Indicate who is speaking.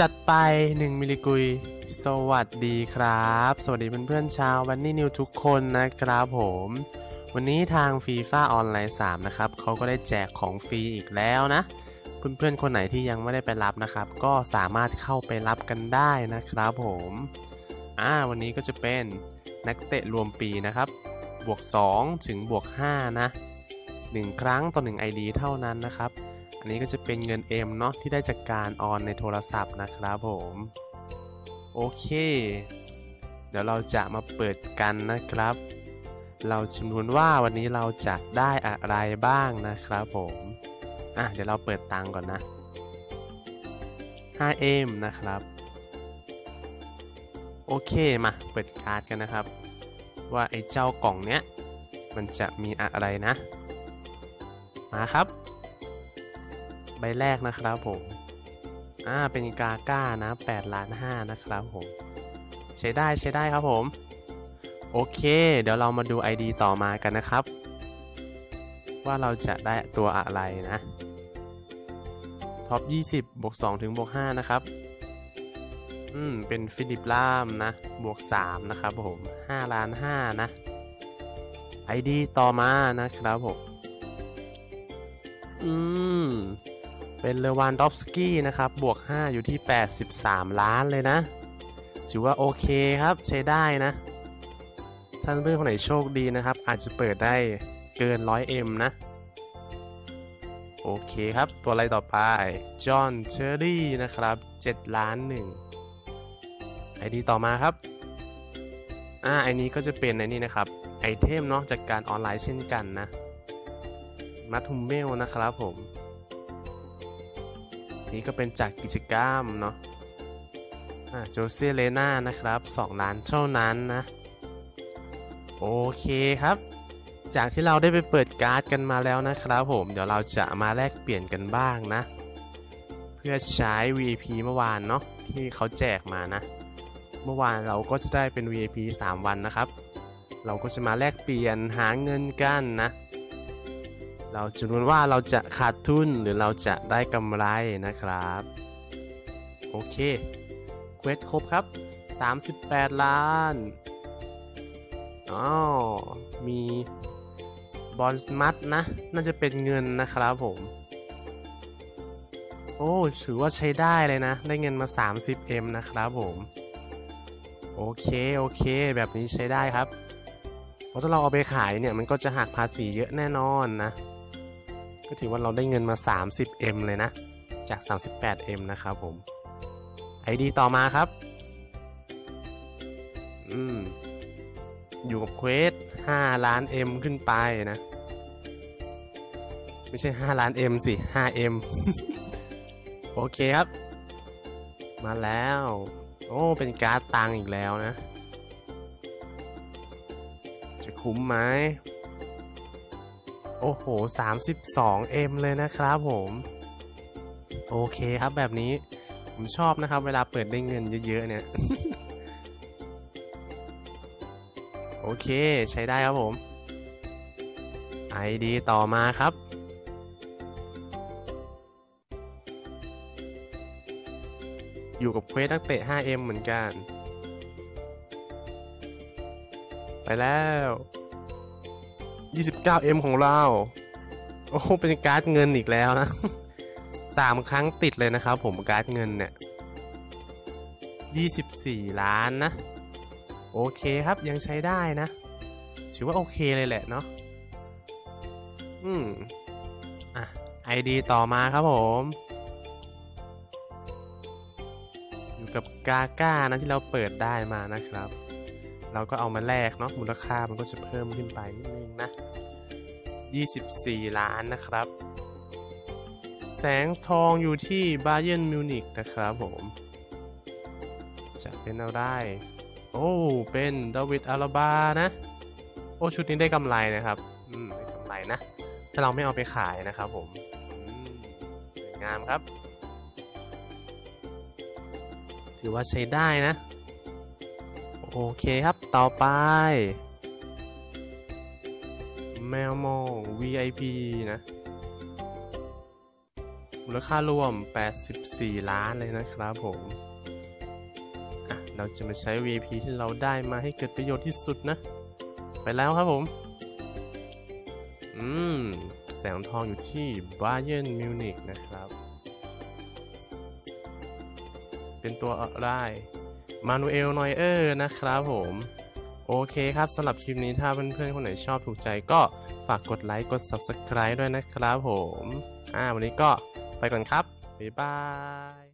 Speaker 1: จัดไป 1 มิลลิกุย สวัสดีครับ สวัสดีเพื่อนๆชาววันนี่นิวทุกคนนะครับผม วันนี้ทางฟีฟ่าออนไลน์3นะครับเขาก็ได้แจกของฟรีอีกแล้วนะ เพื่อนๆคนไหนที่ยังไม่ได้ไปรับนะครับ ก็สามารถเข้าไปรับกันได้นะครับผมอ่าวันนี้ก็จะเป็นนักเตะรวมปีนะครับ บวก 2 ถึงบวก 5 นะ 1 ครั้งต่อ 1 ID เท่านั้นนะครับ อันนี้ก็จะเป็นเงิน M เนาะที่ได้จากการออนในโทรศัพท์นะครับผม โอเค เดี๋ยวเราจะมาเปิดกันนะครับ เราจำนวนว่าวันนี้เราจะได้อะไรบ้างนะครับผม อะเดี๋ยวเราเปิดตังก่อนนะ 5M นะครับ โอเคมาเปิดการ์ดกันนะครับ ว่าไอ้เจ้ากล่องเนี้ยมันจะมีอะไรนะ มาครับ บแรกนะครับผม อ่า เป็นกาก้านะ8ล้าน5นะครับผม ใช้ได้ใช้ได้ครับผม โอเค เดี๋ยวเรามาดู ID ต่อมากันนะครับ ว่าเราจะได้ตัวอะไรนะท็อป 20 บวก 2 ถึงบวก 5 นะครับ อืม เป็นฟิลิปลามนะ บวก 3 นะครับผม5ล้าน5นะ ID ต่อมานะครับผม อืม เป็นเลวานดอฟสกี้นะครับ บวก 5 อยู่ที่ 83 ล้านเลยนะ ถือว่าโอเคครับใช้ได้นะ ท่านเพื่อนคนไหนโชคดีนะครับ อาจจะเปิดได้เกิน 100M นะ โอเคครับ ตัวอะไรต่อไป จอห์นเชอรี่นะครับ 7 ล้าน1ไอดีต่อมาครับ อ่าไอนี้ก็จะเป็นไอนี้นะครับ ไอเทมเนาะจากการออนไลน์เช่นกันนะ มัทุมเมลนะครับผม นี่ก็เป็นจากกิจกรรมเนาะโจเซเลนานะครับ 2 ล้านเท่านั้นนะ โอเคครับ จากที่เราได้ไปเปิดการ์ดกันมาแล้วนะครับผม เดี๋ยวเราจะมาแลกเปลี่ยนกันบ้างนะ เพื่อใช้ VIP เมื่อวานเนาะที่เขาแจกมานะ เมื่อวานเราก็จะได้เป็น VIP 3 วันนะครับ เราก็จะมาแลกเปลี่ยนหาเงินกันนะ เราจะรู้ว่าเราจะขาดทุนหรือเราจะได้กำไรนะครับ โอเคเควสครบครับ 38 ล้านอ๋อมีบอลมัดนะ น่าจะเป็นเงินนะครับผม โอ้ถือว่าใช้ได้เลยนะ ได้เงินมา 30M นะครับผม โอเค โอเค แบบนี้ใช้ได้ครับ เพราะถ้าเราเอาไปขายเนี่ย มันก็จะหักภาษีเยอะแน่นอนนะ ก็ถือว่าเราได้เงินมา 30M เลยนะ จาก 38M นะครับผม ID ต่อมาครับ อืม อยู่กับเควส5ล้าน M ขึ้นไปนะ ไม่ใช่ 5 ล้าน M สิ 5M โอเคครับ มาแล้ว โอ้ เป็นการ์ดตังอีกแล้วนะ จะคุ้มไหม โอ้โห 32M เลยนะครับผม โอเคครับแบบนี้ผมชอบนะครับ เวลาเปิดได้เงินเยอะ ๆ เนี่ย โอเคใช้ได้ครับผม ID ต่อมาครับ อยู่กับเควสนักเตะ 5M เหมือนกัน ไปแล้ว 29M ของเรา โอ้เป็นการ์ดเงินอีกแล้วนะสามครั้งติดเลยนะครับผมการ์ดเงินเนี่ย24 ล้านนะ โอเคครับยังใช้ได้นะ ถือว่าโอเคเลยแหละเนาะอืมอะ ID ต่อมาครับผม อยู่กับกาก้านะที่เราเปิดได้มานะครับ เราก็เอามาแลกเนาะมูลค่ามันก็จะเพิ่มขึ้นไปนิดนึง 24 ล้านนะครับ แสงทองอยู่ที่บาเยนมิวนิกนะครับผม จะเป็นอะไร โอ้ เป็นดาวิดอาราบานะ โอ้ ชุดนี้ได้กำไรนะครับ อืมได้กำไรนะ ถ้าเราไม่เอาไปขายนะครับผมอืมสวยงามครับ ถือว่าใช้ได้นะ โอเคครับ ต่อไป แมวมอง VIP นะ มูลค่ารวม 84 ล้านเลยนะครับผม อะ เราจะมาใช้ VIP ที่เราได้มาให้เกิดประโยชน์ที่สุดนะ ไปแล้วครับผม อืม แสงทองอยู่ที่ Bayern Munich นะครับ เป็นตัวอะไร มานูเอลนอยเออร์นะครับผม โอเคครับสำหรับคลิปนี้ถ้าเพื่อนๆคนไหนชอบถูกใจก็ฝากกดไลค์กด Subscribe ด้วยนะครับผม อ่าวันนี้ก็ไปก่อนครับ บ๊ายบาย